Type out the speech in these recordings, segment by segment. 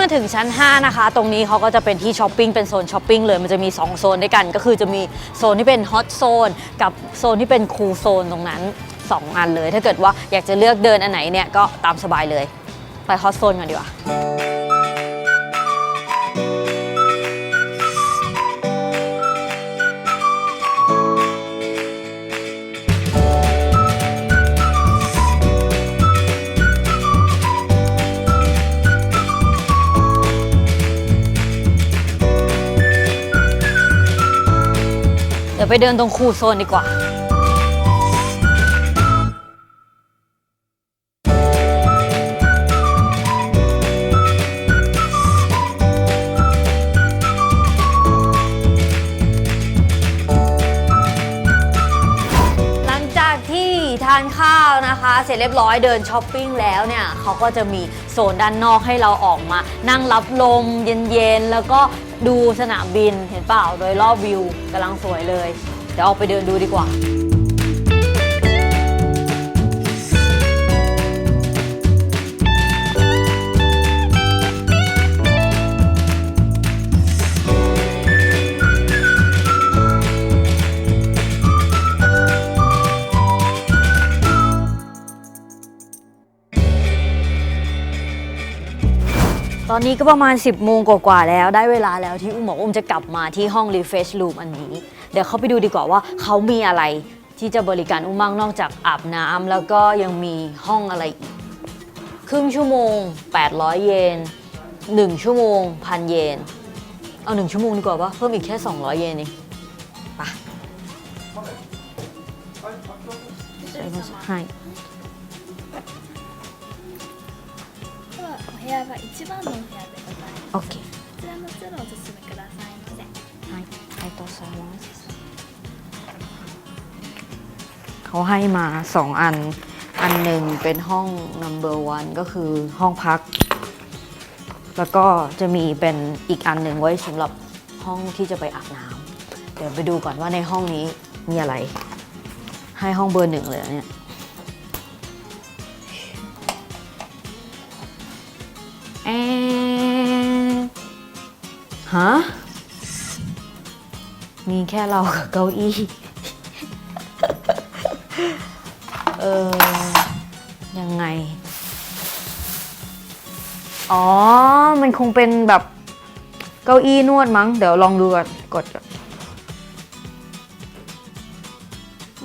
มาถึงชั้น 5 นะคะ ตรงนี้เขาก็จะเป็นที่ช้อปปิ้งเป็นโซนช้อปปิ้งเลย มันจะมี 2 โซนด้วยกัน ก็คือจะมีโซนที่เป็นฮอตโซนกับโซนที่เป็นคูลโซนตรงนั้น 2 อันเลย ถ้าเกิดว่าอยากจะเลือกเดินอันไหนเนี่ยก็ตามสบายเลย ไปฮอตโซนกันดีกว่า เดี๋ยวไปเดินตรงคูโซนดีกว่า ที่ทานข้าวนะคะ เสร็จเรียบร้อยเดินช้อปปิ้งแล้วเนี่ยเขาก็จะมีโซนด้านนอกให้เราออกมา นั่งรับลมเย็นๆ แล้วก็ดูสนามบินเห็นเปล่าโดยรอบวิวกำลังสวยเลย เดี๋ยวออกไปเดินดูดีกว่า อนนี้ก็ประมาณ 10บโมงกว่าๆแล้วได้เวลาแล้วที่อุ้มบอกอุ้มจะกลับมาที่ห้อง refresh room อันนี้ เดี๋ยวเข้าไปดูดีกว่าว่าเขามีอะไรที่จะบริการอุ้มบ้างนอกจากอาบน้ำแล้วก็ยังมีห้องอะไรอีก ครึ่งชั่วโมง 800 เยน 1 ชั่วโมงพันเยน เอา1ชั่วโมงดีกว่าปะเพิ่มอีกแค่ 200 เยนเองปะใช่ 部屋が一番のお部屋でございます โอเค こちらの通路をお進みくださいませ ให้ให้โตซามอสเขาให้มาสองอัน อันหนึ่งเป็นห้อง number one ก็คือห้องพัก แล้วก็จะมีเป็นอีกอันหนึ่งไว้สำหรับห้องที่จะไปอาบน้ำเดี๋ยวไปดูก่อนว่าในห้องนี้มีอะไร ให้ห้องเบอร์หนึ่งเลยอะเนี่ย ฮะ มีแค่เรากับเก้าอี้ เออ ยังไง อ๋อ มันคงเป็นแบบเก้าอี้นวดมั้ง เดี๋ยวลองดูก่อน กดก่อน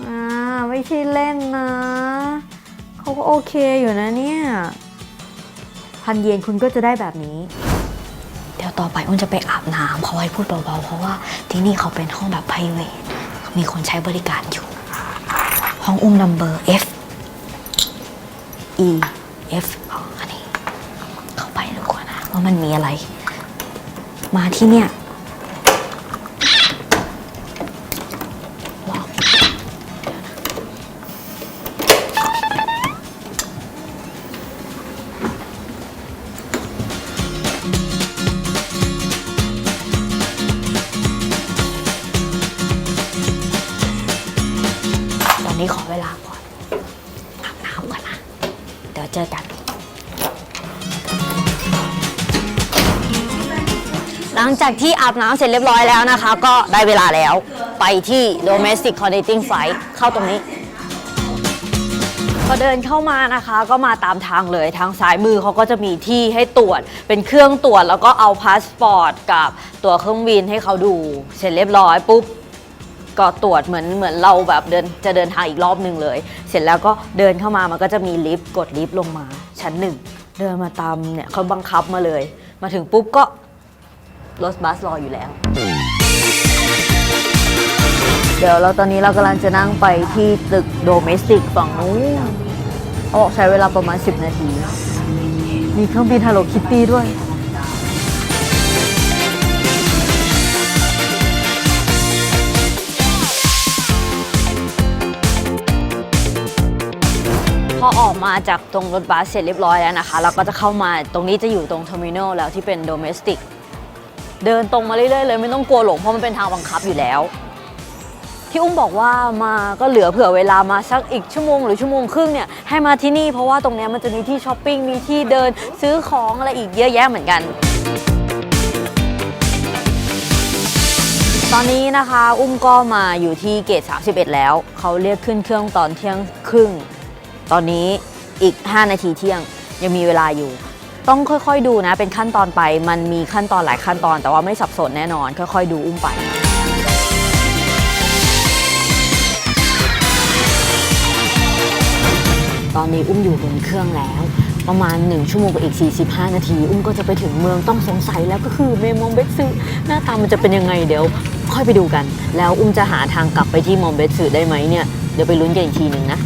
อ่า ไม่ใช่เล่นนะ เขาก็โอเคอยู่นะเนี่ย พันเยนคุณก็จะได้แบบนี้ ต่อไปอ้นจะไปอาบน้ำเขาให้พูดเบาๆ เพราะว่าที่นี่เขาเป็นห้องแบบ p r i v a t มีคนใช้บริการอยู่ ห้องอุ้มนัมเบอร์ F E F อันนี้ เข้าไปดูก่อนนะว่ามันมีอะไร มาที่เนี่ย จากที่อาบน้ำเสร็จเรียบร้อยแล้วนะคะ ก็ได้เวลาแล้วไปที่ domestic connecting flight เข้าตรงนี้พอเดินเข้ามานะคะก็มาตามทางเลยทางซ้ายมือเขาก็จะมีที่ให้ตรวจ เป็นเครื่องตรวจแล้วก็เอาพาสปอร์ตกับตัวเครื่องบินให้เขาดู เสร็จเรียบร้อยปุ๊บก็ตรวจเหมือนเหมือนเราแบบเดินจะเดินทางอีกรอบหนึ่งเลย เสร็จแล้วก็เดินเข้ามามันก็จะมีลิฟต์กดลิฟต์ลงมาชั้นหนึ่งเดินมาตามเนี่ยเขาบังคับมาเลย มาถึงปุ๊บก็ รถบัสรออยู่แล้ว เดี๋ยวเราตอนนี้เรากำลังจะนั่งไปที่ตึกโดเมสติกฝั่งนู้นเขาบอกใช้เวลาประมาณ 10 นาที มีเครื่องบินฮัลโหลคิตตี้ด้วยพอออกมาจากตรงรถบัสเสร็จเรียบร้อยแล้วนะคะ เราก็จะเข้ามาตรงนี้จะอยู่ตรงเทอร์มินอลแล้วที่เป็นโดเมสติก เดินตรงมาเรื่อยๆเลยไม่ต้องกลัวหลงเพราะมันเป็นทางบังคับอยู่แล้วโอเคพี่อุ้มบอกว่ามาก็เหลือเผื่อเวลามาสักอีกชั่วโมงหรือชั่วโมงครึ่งเนี่ยให้มาที่นี่เพราะว่าตรงนี้มันจะมีที่ช้อปปิ้งมีที่เดินซื้อของอะไรอีกเยอะแยะเหมือนกัน ตอนนี้นะคะอุ้มก็มาอยู่ที่เกต 31 แล้ว เขาเรียกขึ้นเครื่องตอนเที่ยงครึ่ง ตอนนี้อีก 5 นาทีเที่ยงยังมีเวลาอยู่ ต้องค่อยๆดูนะ เป็นขั้นตอนไป มันมีขั้นตอนหลายขั้นตอน แต่ว่าไม่สับสนแน่นอน ค่อยๆ ดูอุ้มไป ตอนนี้อุ้มอยู่บนเครื่องแล้ว ประมาณ 1 ชั่วโมงกับอีก 45 นาที อุ้มก็จะไปถึงเมืองต้องสงสัยแล้วก็คือเมมองเบสซึหน้าตามันจะเป็นยังไงเดี๋ยว ค่อยไปดูกัน แล้วอุ้มจะหาทางกลับไปที่มองเบสซึได้ไหมเนี่ยเดี๋ยวไปลุ้นกันอีกทีหนึ่งนะ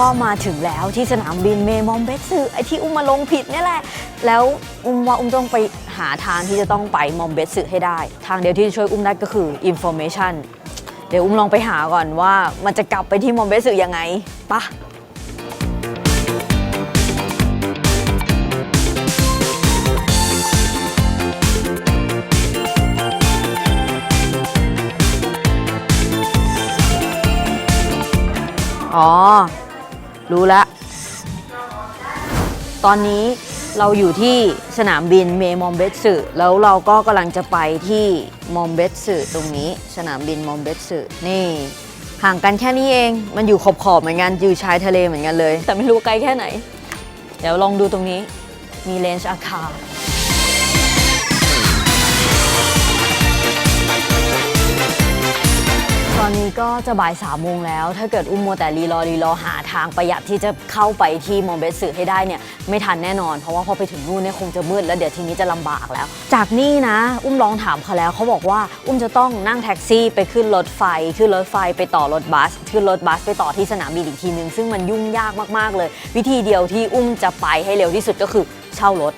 ก็มาถึงแล้วที่สนามบินเมมองเบสซึไอที่อุ้มมาลงผิดนี่แหละ แล้วอุ้มว่าอุ้มต้องไปหาทางที่จะต้องไปมองเบสซึให้ได้ ทางเดียวที่จะช่วยอุ้มได้ก็คือ information เดี๋ยวอุ้มลองไปหาก่อนว่ามันจะกลับไปที่มองเบสซึยังไงปะอ๋อ รู้แล้วตอนนี้เราอยู่ที่สนามบินเมมอมเบสสึแล้วเราก็กำลังจะไปที่มอมเบสสึตรงนี้ สนามบินมอมเบสสึนี่ ห่างกันแค่นี้เอง มันอยู่ขอบขอบๆเหมือนกันอยู่ชายทะเลเหมือนกันเลย แต่ไม่รู้ไกลแค่ไหน เดี๋ยวลองดูตรงนี้มีเลนส์อาคาร อนนี้ก็จะบ่ายสามโมงแล้ว ถ้าเกิดอุ้มมัวแต่รีรอรีรอหาทางประหยัดที่จะเข้าไปที่มองเบสสึให้ได้เนี่ยไม่ทันแน่นอน เพราะว่าพอไปถึงนู่นเนี่ยคงจะมืดแล้วเดี๋ยวทีนี้จะลำบากแล้ว จากนี่นะ อุ้มลองถามเขาแล้วเขาบอกว่าอุ้มจะต้องนั่งแท็กซี่ไปขึ้นรถไฟ ขึ้นรถไฟไปต่อรถบัส ขึ้นรถบัสไปต่อที่สนามบินอีกทีนึง ซึ่งมันยุ่งยากมากๆเลย วิธีเดียวที่อุ้มจะไปให้เร็วที่สุดก็คือเช่ารถ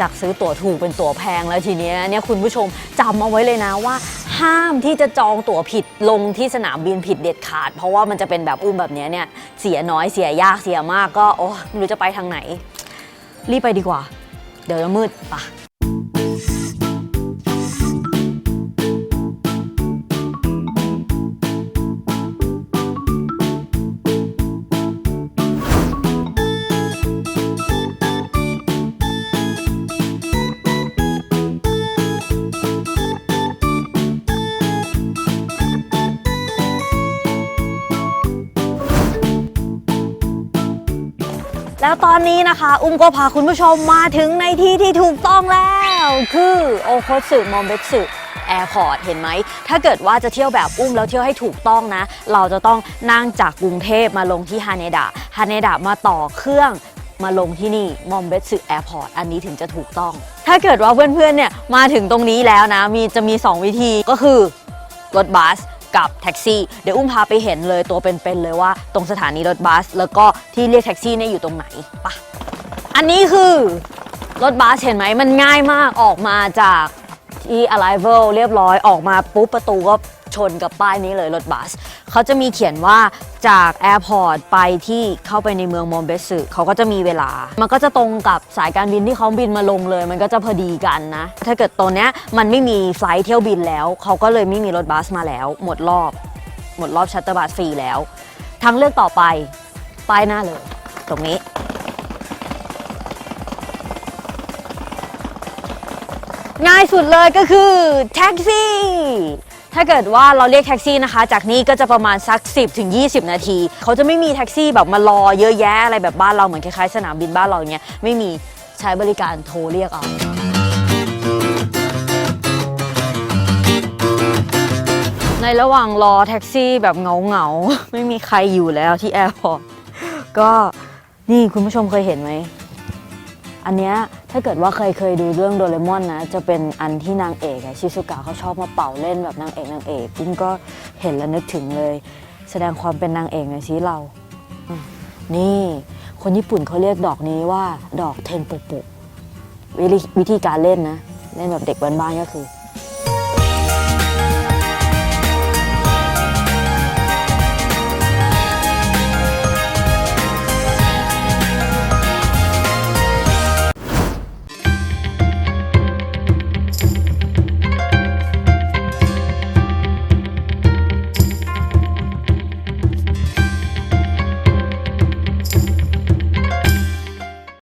จากซื้อตั๋วถูกเป็นตั๋วแพงแล้วทีเนี้ยเนี่ยคุณผู้ชมจำเอาไว้เลยนะว่า ห้ามที่จะจองตั๋วผิดลงที่สนามบินผิดเด็ดขาด เพราะว่ามันจะเป็นแบบอุ้มแบบเนี้ยเนี่ยเสียน้อยเสียยากเสียมากก็โอ้ไม่รู้จะไปทางไหน รีบไปดีกว่า เดี๋ยวจะมืดปะ แล้วตอนนี้นะคะ อุ้มก็พาคุณผู้ชมมาถึงในที่ที่ถูกต้องแล้ว คือโอโคสึมอมเบสึแอร์พอร์ตเห็นไหม ถ้าเกิดว่าจะเที่ยวแบบอุ้มแล้วเที่ยวให้ถูกต้องนะ เราจะต้องนั่งจากกรุงเทพมาลงที่ฮาเนดะฮาเนดะมาต่อเครื่องมาลงที่นี่มอมเบสึแอร์พอร์ตอันนี้ถึงจะถูกต้อง ถ้าเกิดว่าเพื่อนๆเนี่ยมาถึงตรงนี้แล้วนะ มีจะมี 2 วิธีก็คือรถบัส กับแท็กซี่ เดี๋ยวอุ้มพาไปเห็นเลยตัวเป็นๆเลยว่า ตรงสถานีรถบัส แล้วก็ที่เรียกแท็กซี่เนี่ยอยู่ตรงไหนปะอันนี้คือรถบัสเห็นไหมมันง่ายมากออกมาจาก ที่ arrival เรียบร้อยออกมาปุ๊บประตูก็ชนกับป้ายนี้เลยรถบัส เขาจะมีเขียนว่าจากแอร์พอร์ตไปที่เข้าไปในเมืองมอมเบสึเขาก็จะมีเวลา มันก็จะตรงกับสายการบินที่เขาบินมาลงเลย มันก็จะพอดีกันนะ ถ้าเกิดตัวเนี้ยมันไม่มีไฟล์เที่ยวบินแล้ว เขาก็เลยไม่มีรถบัสมาแล้ว หมดรอบ หมดรอบชัตเตอร์บัสฟรีแล้ว ทางเลือกต่อไปป้ายหน้าเลย ตรงนี้ ง่ายสุดเลยก็คือแท็กซี่ ถ้าเกิดว่าเราเรียกแท็กซี่นะคะ จากนี้ก็จะประมาณสัก 10ถึง20 นาที เขาจะไม่มีแท็กซี่แบบมารอเยอะแยะอะไรแบบบ้านเราเหมือนคล้ายๆสนามบินบ้านเราเงี้ยไม่มีใช้บริการโทรเรียกเอาในระหว่างรอแท็กซี่แบบเหงาๆไม่มีใครอยู่แล้วที่แอร์พอร์ตก็นี่คุณผู้ชมเคยเห็นไหม อันเนี้ย ถ้าเกิดว่าเคยเคยดูเรื่องโดเรมอนนะ จะเป็นอันที่นางเอกอะชิซุกะเขาชอบมาเป่าเล่นแบบนางเอกนางเอกปุ้งก็เห็นและนึกถึงเลย แสดงความเป็นนางเอกในชีเรา นี่คนญี่ปุ่นเขาเรียกดอกนี้ว่าดอกเทนโปโปวิธีการเล่นนะ เล่นแบบเด็กบ้านๆก็คือ